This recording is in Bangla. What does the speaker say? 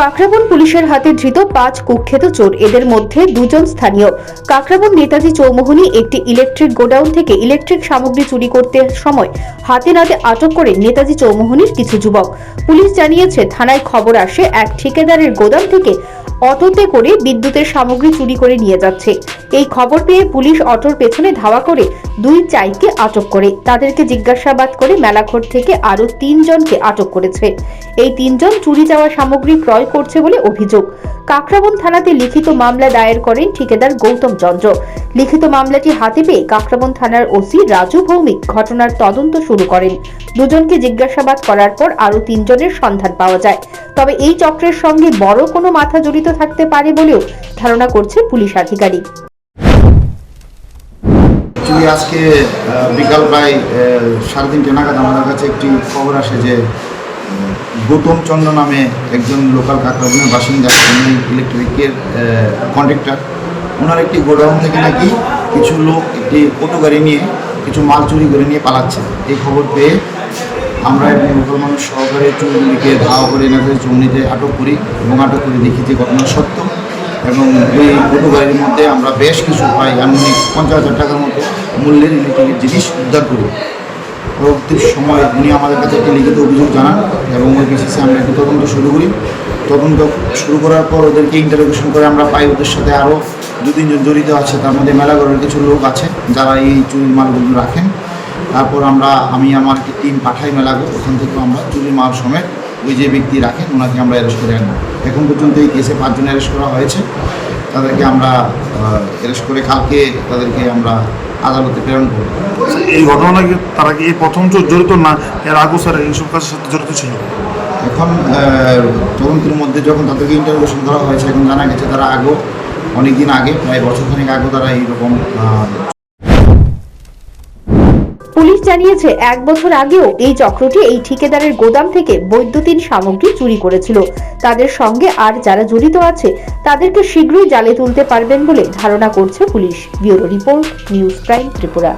কাকরাবন পুলিশের হাতে ধৃত পাঁচ কুখ্যাত চোর। এদের মধ্যে দুজন স্থানীয়। কাকরাবন নেতাজি চৌমোহনী একটি ইলেকট্রিক গোডাউন থেকে ইলেকট্রিক সামগ্রী চুরি করতে সময় হাতে নাতে আটক করে নেতাজি চৌমোহনীর কিছু যুবক। পুলিশ জানিয়েছে, থানায় খবর আসে, এক ঠিকাদারের গোদাম থেকে অটোতে করে বিদ্যুতের সামগ্রী চুরি করে নিয়ে যাচ্ছে। এই খবর পেয়ে পুলিশ অটোর পেছনে ধাওয়া করে দুই চাইকে আটক করে। তাদেরকে জিজ্ঞাসাবাদ করে মেলাঘর থেকে আরও তিনজনকে আটক করেছে। এই তিনজন চুরি যাওয়া সামগ্রী ক্রয় করছে বলে অভিযোগ। কাকরাবন থানাতে লিখিত মামলা দায়ের করেন ঠিকাদার গৌতম চন্দ্র। লিখিত মামলাটি হাতে পেয়ে কাকরাবন থানার ওসি রাজু ভৌমিক ঘটনার তদন্ত শুরু করেন। দুজনকে জিজ্ঞাসাবাদ করার পর আরও তিনজনের সন্ধান পাওয়া যায়। তবে এই চক্রের সঙ্গে বড় কোনো মাথা জড়িত থাকতে পারে বলেও ধারণা করছে পুলিশ আধিকারিক। আজকে বিকাল প্রায় সাড়ে তিনটে নাগাদ আমাদের কাছে একটি খবর আসে যে গৌতম চন্দ্র নামে একজন লোকাল কাকরাবনের বাসিন্দা ইলেকট্রিকের কন্ট্রাক্টর ওনার একটি গোডাউন থেকে নাকি কিছু লোক একটি অটো গাড়ি নিয়ে, কিছু মাল চুরি করে নিয়ে পালাচ্ছে। এই খবর পেয়ে আমরা এবং লোকাল মানুষ সহকারে চুরিগুলিকে ধাওয়া করে এনাদের চুমনিতে আটক করি এবং আটক করে দেখি যে ঘটনা সত্য এবং এই অটো গাড়ির মধ্যে আমরা বেশ কিছু প্রায় আনুমানিক পঞ্চাশ হাজার টাকার মতো মূল্যের ইলেকট্রিকের জিনিস উদ্ধার করি। পরবর্তী সময় উনি আমাদের কাছে একটি লিখিত অভিযোগ জানান এবং ওই বেসিসে আমরা একটি তদন্ত শুরু করি। তদন্ত শুরু করার পর ওদেরকে ইন্টারোগেশন করে আমরা পাই ওদের সাথে আরও দু তিনজন জড়িত আছে। তার মধ্যে মেলাঘরের কিছু লোক আছে যারা এই চুরির মালগুলো রাখেন। তারপর আমরা, আমি, আমার একটি টিম পাঠাই মেলাঘর ওখান থেকে আমরা চুরির মাল সমেত ওই যে ব্যক্তি রাখেন, ওনাকে আমরা অ্যারেস্ট করে আনব। এখন পর্যন্ত এই কেসে পাঁচজন অ্যারেস্ট করা হয়েছে। তাদেরকে আমরা অ্যারেস্ট করে কালকে তাদেরকে আমরা আদালতে প্রেরণ করবে। এই ঘটনা তারা কি এই প্রথম জড়িত না এর আগে স্যার এইসব কাজের সাথে জড়িত ছিল? এখন তদন্তের মধ্যে যখন তাদেরকে ইন্টারভিউশন করা হয়েছে এখন জানা গেছে তারা আগেও অনেক দিন আগে প্রায় বছর খানিক আগেও তারা এইরকম পুলিশ জানিয়েছে, এক বছর আগেও এই চক্রটি এই ঠিকাদারের গোদাম থেকে বৈদ্যুতিন সামগ্রী চুরি করেছিল। তাদের সঙ্গে আর যারা জড়িত আছে, তাদেরকে শীঘ্রই জালে তুলতে পারবেন বলে ধারণা করছে police. Bureau report, news prime Tripura.